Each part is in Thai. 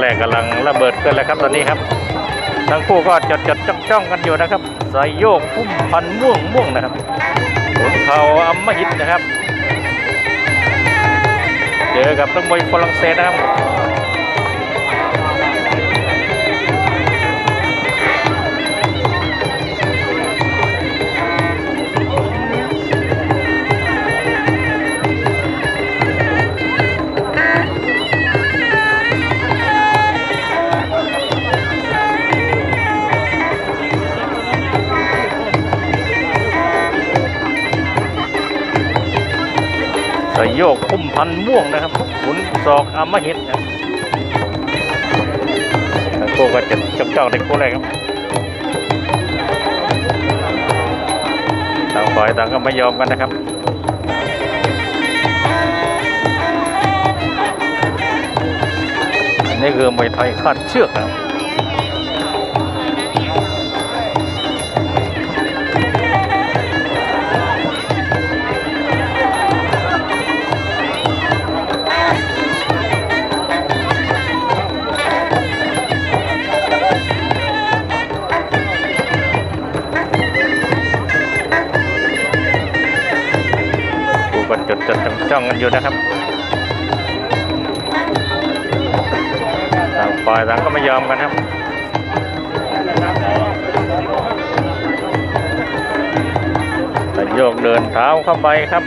แรกกำลังระเบิดขึ้นแล้วครับตอนนี้ครับ ทั้งคู่ก็จดจดจ้องจ้องกันอยู่นะครับสายโยกพุ่มพันม่วงม่วงนะครับขุนเขาอัมมหิตนะครับ เจอกับนักมวยฝรั่งเศสนะครับ โยกพุ่มพันม่วงนะครับขุนศอกอัมมหิตนะครับทั้งคู่ก็จะจ้องจ้องในคู่แรกครับต่างฝ่ายต่างก็ไม่ยอมกันนะครับอันนี้คือมวยไทยคาดเชือกนะครับ จดจ้ององกันอยู่นะครับต่างฝ่ายต่างก็ไม่ยอมกันครับแต่โยกเดินเท้าเข้าไปครับ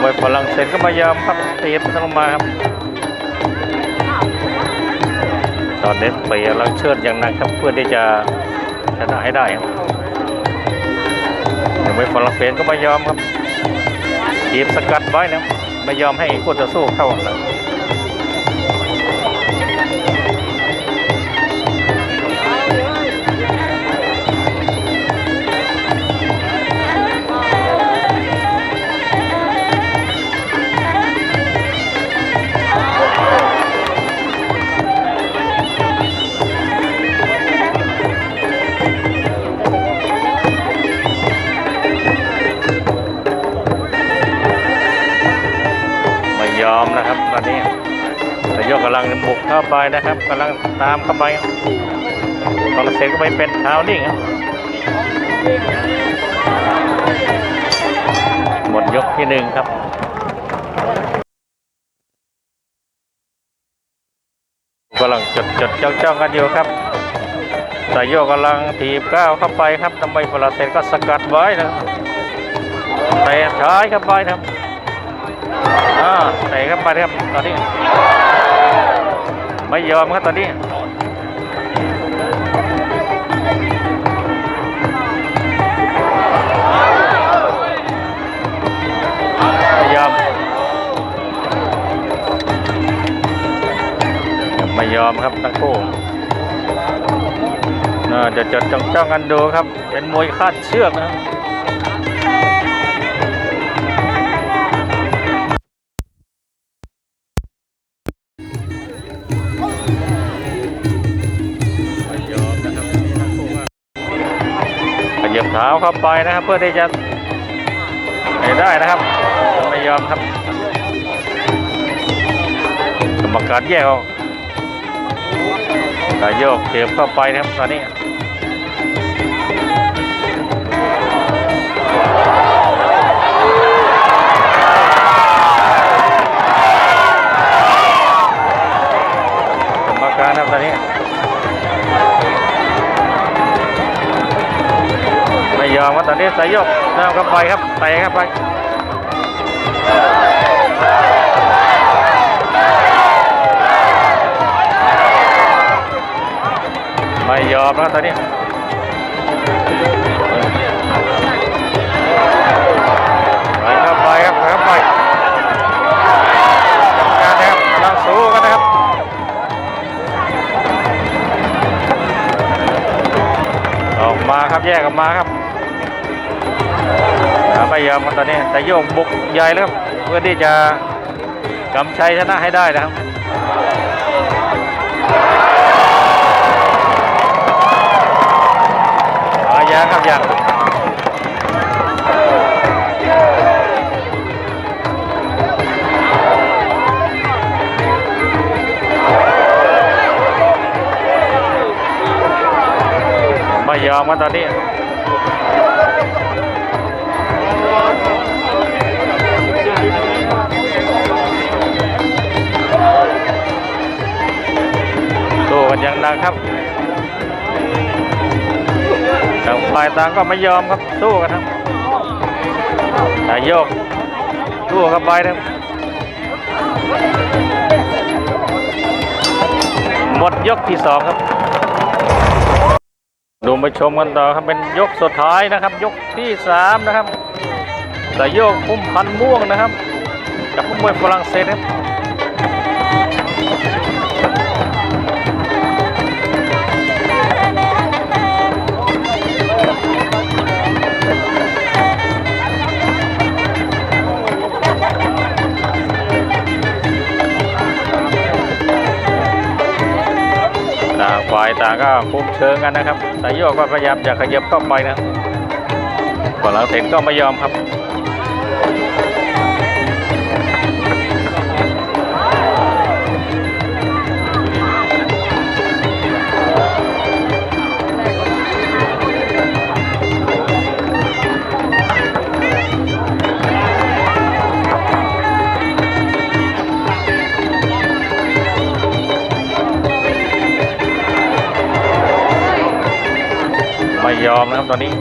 มวยฝรั่งเศสก็ไม่ยอมครับตีบลงมาครับตอนนี้เปียแล้วเชิดอย่างหนักครับเพื่อที่จะชนะให้ได้ครับแต่มฝรั่งเศสก็ไม่ยอมครับ ทีบสกัดไว้นะไม่ยอมให้คู่ต่อสู้เข้านะำลังบุกเข้าไปนะครับกำลังตามเข้าไปฝรั่งเศสก็ไม่เป็นเท้านิ่งหมดยกที่หนึ่งครับกำลังจดจดจ้องจ้องกันอยู่ครับสายโยกกำลังถีบก้าวเข้าไปครับทำไมฝรั่งเศสก็สกัดไว้นะครับเตะท้ายเข้าไปนะครับอ่าเตะเข้าไปครับตอนนี้ ไม่ยอมครับตอนนี้ไม่ยอม ไม่ยอมครับทั้งคู่น่าจะจดจ้องจ้องกันดูครับ เป็นมวยคาดเชือกนะครับ บเท้าเข้าไปนะครับเพื่อที่จะให้ได้นะครับไม่ยอมครับกรรมการแยกออกสายโยกเทียบเข้าไปนะครับตอนนี้กรรมการนะครับตอนนี้ ไม่ยอมครับตอนนี้สายโยกเดินเข้าไปครับเตะเข้าไปไม่ยอมแล้วตอนนี้ไปเข้าไปครับไปเข้าไปกรรมการนะครับกำลังสู้กันนะครับออกมาครับแยกออกมาครับ ไม่ยอมตอนนี้แต่โยงบุกใหญ่แล้วครับเพื่อที่จะกำชัยชนะให้ได้นะครับยังครับยังไม่ยอมมาตอนนี้ ครับต่างฝ่ายต่างก็ไม่ยอมครับสู้กันครับสายโยกสู้กันไปนะครับหมดยกที่สองครับ ดูมาชมกันต่อครับเป็นยกสุดท้ายนะครับ ยกที่สามนะครับสายโยกพุ่มพันม่วงนะครับ กับผู้มวยฝรั่งเศสครับ ก็คุมเชิงกันนะครับสายโยกก็พยายามจะขยับเข้าไปนะฝรั่งเศสก็ไม่ยอมครับ นะครับตอนนี้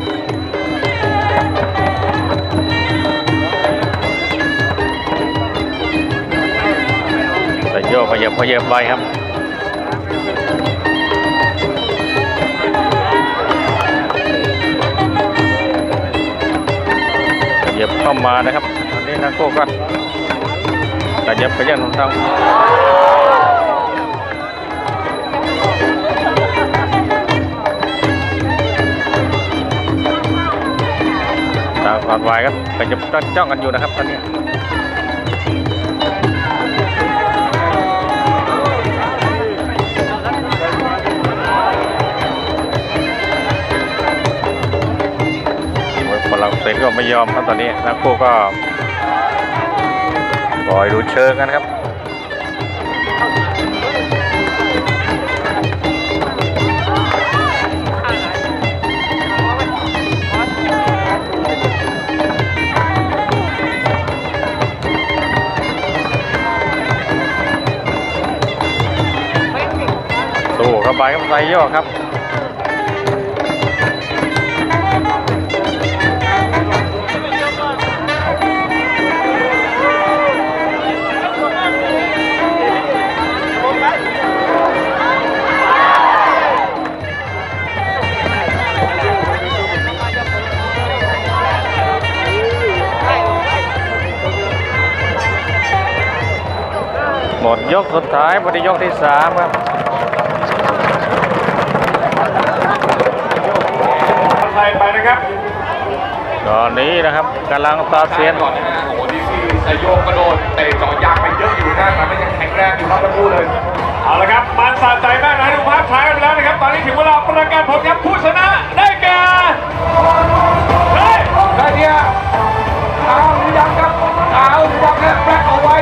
แต่โยกขยับขยับไปครับขยับเข้ามานะครับตอนนี้นักโก้ก็ขยับขยันทาง อดวายฝ่ายครับขยับจ้องกันอยู่นะครับตอนนี้มวยฝรั่งเศสก็ไม่ยอมครับตอนนี้นักคู่ก็ปล่อยดูเชิงกันครับ สู้เข้าไปครับไซโยกครับหมดยกสุดท้ายปฏิยกที่สามครับ นะครับตอนนี้นะครับกำลังต่อเซียนก่อนนะฮะโอ้โหดีซีสายโยกระโดดเตะจ่อยางไปเยอะอยู่นะแต่ไม่ยังแข็งแรงอยู่ครับทั้งคู่เลยเอาละครับมันสะใจมากนะดูภาพช้ากันแล้วนะครับ ตอนนี้ถึงเวลาประกาศผลครับผู้ชนะได้แก่เฮ้ยได้เนี่ยขาวหรือดำครับขาวหรือดังนี่ยแบล็คเอาไว้